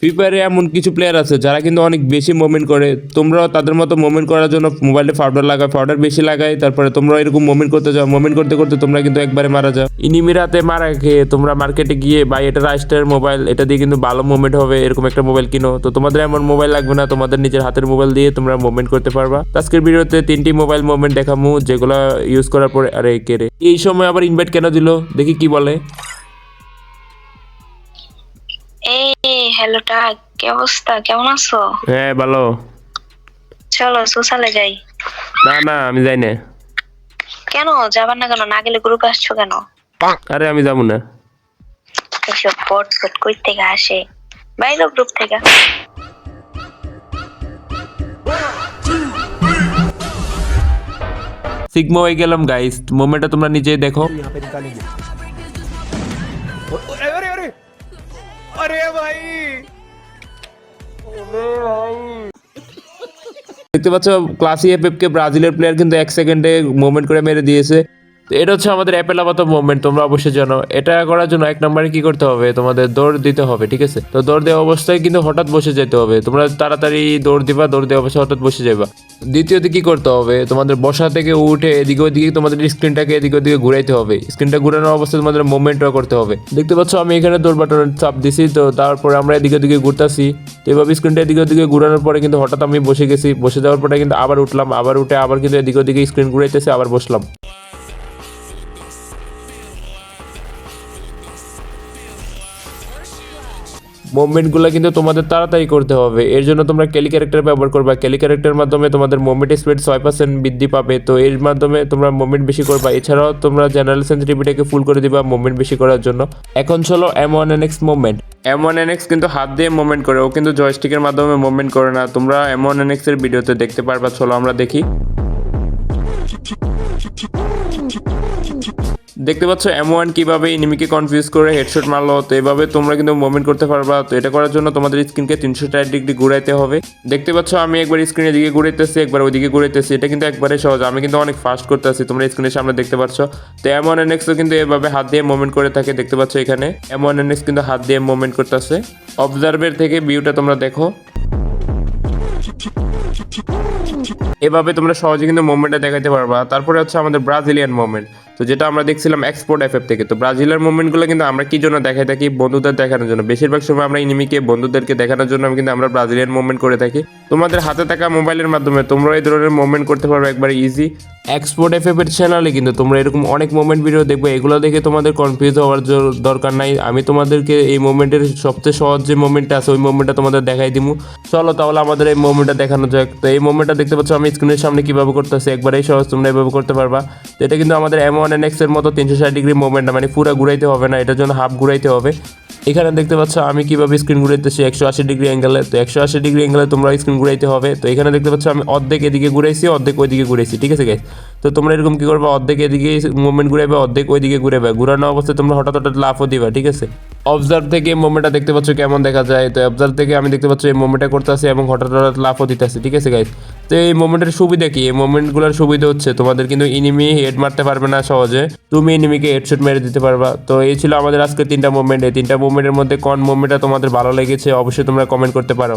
Free ফায়ারে এমন কিছু player আছে যারা কিন্তু অনেক বেশি মুভমেন্ট করে। তোমরাও তাদের মতো মুভমেন্ট করার জন্য মোবাইলে পাউডার লাগাও পাউডার বেশি লাগাই, তারপরে তোমরা এরকম মুভমেন্ট করতে যাও। মুভমেন্ট করতে করতে তোমরা কিন্তু একবারে মারা যাও। ইনিমির হাতে মারা খেয়ে তোমরা মার্কেটে গিয়ে বা এটা রাইস্টার মোবাইল এটা দিয়ে কিন্তু ভালো মুভমেন্ট হবে, এরকম একটা মোবাইল কিনো। তো তোমাদের এমন মোবাইল লাগবে না, তোমাদের নিজের হাতের মোবাইল দিয়ে তোমরা মুভমেন্ট করতে পারবা। আজকের ভিডিওতে তিনটি মোবাইল মুভমেন্ট দেখামু, যেগুলো ইউজ করার পরে, আরে কে রে? এই সময় আবার ইনভাইট কেন দিল? দেখি কি বলে। এই হ্যালো টাক কি অবস্থা? কেমন আছো? হ্যাঁ ভালো। চলো সোশ্যালে যাই। না না আমি যাই না। কেন? যাবার না কেন? না গেলে গ্রুপে আসছো কেন? আরে আমি যাব না। এসব বট ফট কই থেকে আসে? বাইরে গ্রুপ থেকে। সিগমা হয়ে গেলাম গাইস মোমেন্টটা তোমরা নিজেই দেখো। আরে ভাই। দেখতে পাচ্ছ ক্লাসি এফএফকে ব্রাজিলের প্লেয়ার কিন্তু এক সেকেন্ডে মুভমেন্ট করে মেরে দিয়েছে। তো এটা হচ্ছে আমাদের অ্যাপেল আপাত মুভমেন্ট তোমরা অবশ্যই জানো। এটা করার জন্য এক নম্বরে কি করতে হবে? তোমাদের দৌড় দিতে হবে, ঠিক আছে? তো দৌড় দেওয়া অবস্থায় কিন্তু হঠাৎ বসে যেতে হবে। তোমরা তাড়াতাড়ি দৌড় দিবা, দৌড় দেওয়া অবস্থায় হঠাৎ বসে যাবা দ্বিতীয়ত কি করতে হবে? তোমাদের বসা থেকে উঠে এদিকে ওদিকে তোমাদের স্ক্রিনটাকে এদিকে ওদিকে ঘুরাইতে হবে। স্ক্রিনটা ঘুরানোর অবস্থায় তোমাদের মুভমেন্টও করতে হবে। দেখতে পাচ্ছ, আমি এখানে দৌড় বাটন চাপ দিছি, তো তারপরে আমরা এদিকে ওদিকে ঘুরতেছি। তো এভাবে স্ক্রিনটা এদিকে ওদিকে ঘুরানোর পরে কিন্তু হঠাৎ আমি বসে গেছি। বসে যাওয়ার পরে কিন্তু আবার উঠলাম, আবার উঠে আবার কিন্তু এদিকে ওদিকে স্ক্রিন ঘুরাইতেছে, আবার বসলাম। মুভমেন্টগুলো কিন্তু তোমাদের তাড়াতাড়ি করতে হবে। এর জন্য তোমরা ক্যালি ক্যারেক্টার ব্যবহার করবা। ক্যালি ক্যারেক্টারের মাধ্যমে তোমাদের মুভমেন্ট স্পিড ছয় পার্সেন্ট বৃদ্ধি পাবে। তো এর মাধ্যমে তোমরা মুভমেন্ট বেশি করবা। এছাড়াও তোমরা জেনারেল সেন্সিটিভিটিকে ফুল করে দিবা মুভমেন্ট বেশি করার জন্য। এখন চলো M one N X movement M one N X কিন্তু হাত দিয়ে মুভমেন্ট করে। ও কিন্তু জয়স্টিকের মাধ্যমে মুভমেন্ট করে না। তোমরা এম ওয়ান এন এক্সের ভিডিওতে দেখতে পারবা। চলো আমরা দেখি। দেখতে পাচ্ছ এম ওয়ান কীভাবে এনিমিকে কনফিউজ করে হেডশট মারলো, তো এভাবে তোমরা কিন্তু মুভমেন্ট করতে পারবা। তো এটা করার জন্য তোমাদের স্ক্রিনকে তিনশো ষাট ডিগ্রি ঘুরাইতে হবে। দেখতে পাচ্ছ আমি একবার স্ক্রিনের দিকে ঘুরাইতেছি, একবার ওইদিকে ঘুরাইতেছি। এটা কিন্তু একবারে সহজ। আমি কিন্তু অনেক ফাস্ট করতেছি, তোমরা স্ক্রিনের সামনে দেখতে পাচ্ছ। তো এম ওয়ান এনএক্সও কিন্তু এভাবে হাত দিয়ে মুভমেন্ট করে থাকে, দেখতে পাচ্ছ এখানে। এম ওয়ান এনএক্স কিন্তু হাত দিয়ে মুভমেন্ট করতেছে। অবজার্ভের থেকে ভিউটা তোমরা দেখো। এভাবে তোমরা সহজে কিন্তু মুভমেন্টটা দেখাতে পারবা। তারপরে হচ্ছে আমাদের ব্রাজিলিয়ান মুভমেন্ট তো যেটা আমরা দেখছিলাম এক্সপোর্ট এফএফ থেকে। তো ব্রাজিলের মুভমেন্টগুলো কিন্তু আমরা কি জন্য দেখাই থাকি? বন্ধুদের দেখানোর জন্য। বেশিরভাগ সময় আমরা ইনিমিকে বন্ধুদেরকে দেখানোর জন্য কিন্তু আমরা ব্রাজিলিয়ান মুভমেন্ট করে থাকি। তোমাদের হাতে থাকা মোবাইলের মাধ্যমে তোমরা এই ধরনের মুভমেন্ট করতে পারবে একবার ইজি এক্সপোর্ট এফএফ এর চ্যানেলে কিন্তু তোমরা এরকম অনেক মুভমেন্ট ভিডিও দেখবে। এগুলো দেখে তোমাদের কনফিউজ হওয়ার দরকার নাই। আমি তোমাদেরকে এই মুভমেন্টের সবচেয়ে সহজ যে মুভমেন্টটা আছে, ওই মুভমেন্টটা তোমাদের দেখাই দিব চলো তাহলে আমাদের এই মুভমেন্টটা দেখানো যাক। তো এই মুভমেন্টটা দেখতে পাচ্ছ, আমি স্ক্রিনের সামনে কীভাবে করতেছি? একবারেই সহজ, তোমরা এভাবে করতে পারবা। এটা কিন্তু আমাদের এম ওয়ান এন এক্সের মতো তিনশো ষাট ডিগ্রি মুভমেন্ট মানে পুরো ঘুরাইতে হবে না, এটার জন্য হাফ ঘুরাইতে হবে। এখানে দেখতে পাচ্ছ, আমি কীভাবে স্ক্রিন ঘুরাইতেছি, একশো আশি ডিগ্রি অ্যাঙ্গেলে তো একশো আশি ডিগ্রি অ্যাঙ্গেলে তোমরা স্ক্রিন ঘুরাইতে হবে। তো এখানে দেখতে পাচ্ছ, আমি অর্ধেক এদিকে ঘুরাইছি, অর্ধেক ওইদিকে ঘুরাইছি, ঠিক আছে গাইস তো তোমরা এরকম কি করবে, অর্ধেক এদিকে মুভমেন্ট ঘুরাইবে, অর্ধেক ওইদিকে ঘুরাবে ঘুরানো অবস্থায় তোমরা হঠাৎ হঠাৎ লাফও দিবা, ঠিক আছে? অবজার্ভ থেকে এই মুভমেন্টটা দেখতে পাচ্ছ কেমন দেখা যায়। তো অবজার্ভ থেকে আমি দেখতে পাচ্ছি এই মুভমেন্টটা করতেছি এবং হঠাৎ হঠাৎ লাফও দিতেছি, ঠিক আছে গাইস তো এই মোমেন্টের সুবিধা কি? এই মোমেন্টগুলোর সুবিধা হচ্ছে তোমাদের কিন্তু ইনিমি হেড মারতে পারবে না সহজে। তুমি ইনিমিকে হেডশট মেরে দিতে পারবা। তো এই ছিল আমাদের আজকে তিনটা মুভমেন্ট এই তিনটা মুভমেন্টের মধ্যে কোন মুভমেন্টটা তোমাদের ভালো লেগেছে অবশ্যই তোমরা কমেন্ট করতে পারো।